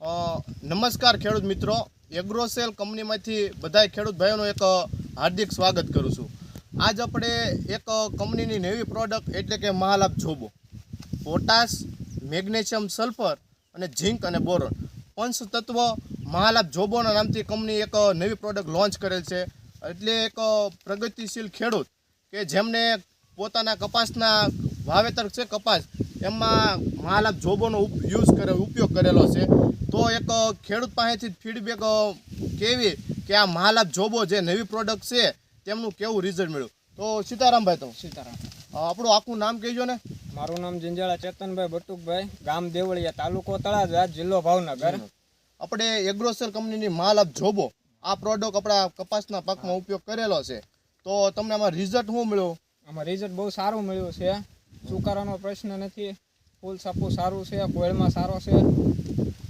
નમસ્કાર ખેડૂત મિત્રો. એગ્રોસેલ કંપનીમાંથી બધાય ખેડૂત ભાઈઓનું એક હાર્દિક સ્વાગત કરું છું. આજ આપણે એક કંપનીની નવી પ્રોડક્ટ એટલે કે મહાલાભ જોબો. પોટાશ મેગ્નેશિયમ સલ્ફર અને ઝીંક અને બોરોન પંચ તત્વ મહાલાભ જોબોના નામથી કંપની એક નવી પ્રોડક્ટ લોન્ચ કરેલ છે. એટલે એક પ્રગતિશીલ ખેડૂત કે જેમને પોતાના કપાસના વાવેતર છે કપાસ. એમાં મહાલાભ જોબોનો યુઝ કરે ઉપયોગ કરેલો છે. તો એક ખેડૂત પાસેથી ફીડબેક કેવી કે આ મહાલાભ જોબો જે નવી પ્રોડક્ટ છે તેમનું કેવું રિઝલ્ટ મળ્યું? તો સીતારામભાઈ તો. સીતારામ. આપણું આખું નામ કહેજો ને. મારું નામ જિંજાળા ચેતનભાઈ બટુકભાઈ ગામ દેવળિયા તાલુકો તળાજા જિલ્લો ભાવનગર. આપણે એગ્રોસેલ કંપનીની મહાલાભ જોબો. આ પ્રોડક્ટ આપણા કપાસના પાકમાં ઉપયોગ કરેલો છે. તો તમને આમાં રિઝલ્ટ શું મળ્યું? આમાં રિઝલ્ટ બહુ સારું મળ્યું છે. સુકારાનો પ્રશ્ન નથી. ફૂલ સાપુ સારું છે કોયળમાં સારો છે.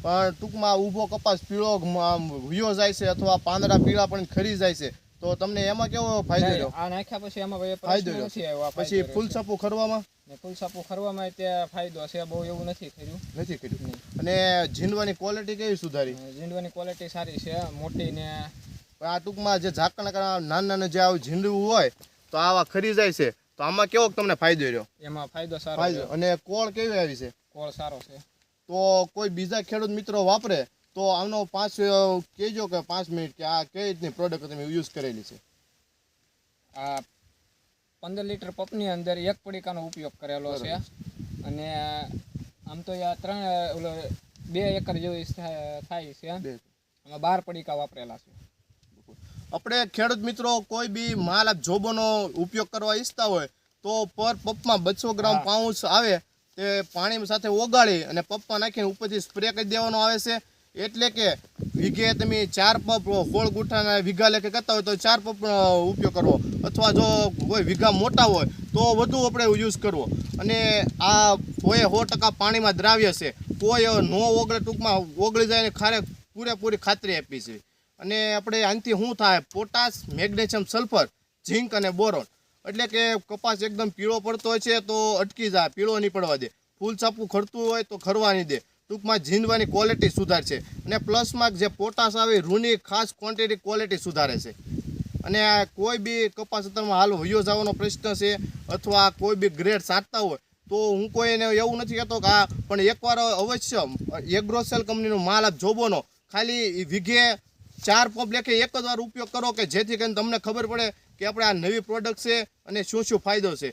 પણ ટૂંકમાં ઊભો કપાસ પીળો વ્યો જાય છે અથવા પાંદડા પીળા પણ ખરી જાય છે. તો તમને એમાં કેવો ફાયદો આ નાખ્યા પછી એમાં ફાયદો નથી આવ્યો પછી ફૂલ સાપુ ખરવામાં? ને ફૂલ સાપુ ખરવામાં તે ફાયદો છે બહુ એવું નથી કર્યું. નથી કર્યું. અને ઝીંડવાની ક્વોલિટી કેવી સુધારી? ઝીંડવાની ક્વોલિટી સારી છે મોટી ને આ ટૂંકમાં જે ઝાકણ નાના નાના જે આવું ઝીંડવું હોય તો આવા ખરી જાય છે. તો આમાં કેવો તમને ફાયદો રહ્યો? એમાં ફાયદો સારો ફાયદો. અને કોળ કેવી આવી છે? કોળ સારો છે. તો કોઈ બીજા ખેડૂત મિત્રો વાપરે તો આનો પાંચ કહેજો કે પાંચ મિનિટ કે આ કઈ રીતની પ્રોડક્ટ તમે યુઝ કરેલી છે? આ પંદર લીટર પપની અંદર એક પડીકાનો ઉપયોગ કરેલો છે. અને આમ તો આ ત્રણ ઓલો બે એકર જેવી થાય છે. આમાં બાર પડીકા વાપરેલા છે. આપણે ખેડૂત મિત્રો કોઈ બી માલ જોબોનો ઉપયોગ કરવા ઈચ્છતા હોય તો પર પપમાં બસો ગ્રામ. પાઉચ આવે તે પાણી સાથે ઓગાળી અને પપમાં નાખીને ઉપરથી સ્પ્રે કરી દેવાનો આવે છે. એટલે કે વીઘે તમે ચાર પપ હોળ ગુઠાના વીઘા લેખે કરતા હોય તો ચાર પપ ઉપયોગ કરવો. અથવા જો કોઈ વીઘા મોટા હોય તો વધુ આપણે યુઝ કરવો. અને આ હોય સો ટકા પાણીમાં દ્રાવ્ય છે. કોઈ નો ઓગળે ટૂંકમાં ઓગળી જાય ને ખારે પૂરેપૂરી ખાતરી આપી છે. અને આપણે આનાથી શું થાય? પોટાશ, મેગ્નેશિયમ સલ્ફર, ઝીંક અને બોરોન. એટલે કે કપાસ એકદમ પીળો પડતો હોય છે તો અટકી જાય, પીળો નહીં પડવા દે. ફૂલ ચાપું ખરતું હોય તો ખરવા નહીં દે. ટૂંકમાં ઝીંડવાની ક્વોલિટી સુધારશે અને પ્લસમાં જે પોટાશ આવે રૂની ખાસ ક્વોન્ટિટી ક્વોલિટી સુધારે છે. અને કોઈ બી કપાસ અત્યારમાં હાલ વયો જવાનો પ્રશ્ન છે અથવા કોઈ બી ગ્રેડ સાટતા હોય તો હું કોઈ એને એવું નથી કહેતો કે આ પણ એકવાર અવશ્ય એગ્રોસેલ કંપનીનો માલ આપ જોબોનો ખાલી વીઘે ચાર પંપ લેખે એક જ વાર ઉપયોગ કરો કે જેથી કરીને તમને ખબર પડે કે આપણે આ નવી પ્રોડક્ટ છે અને શું શું ફાયદો છે.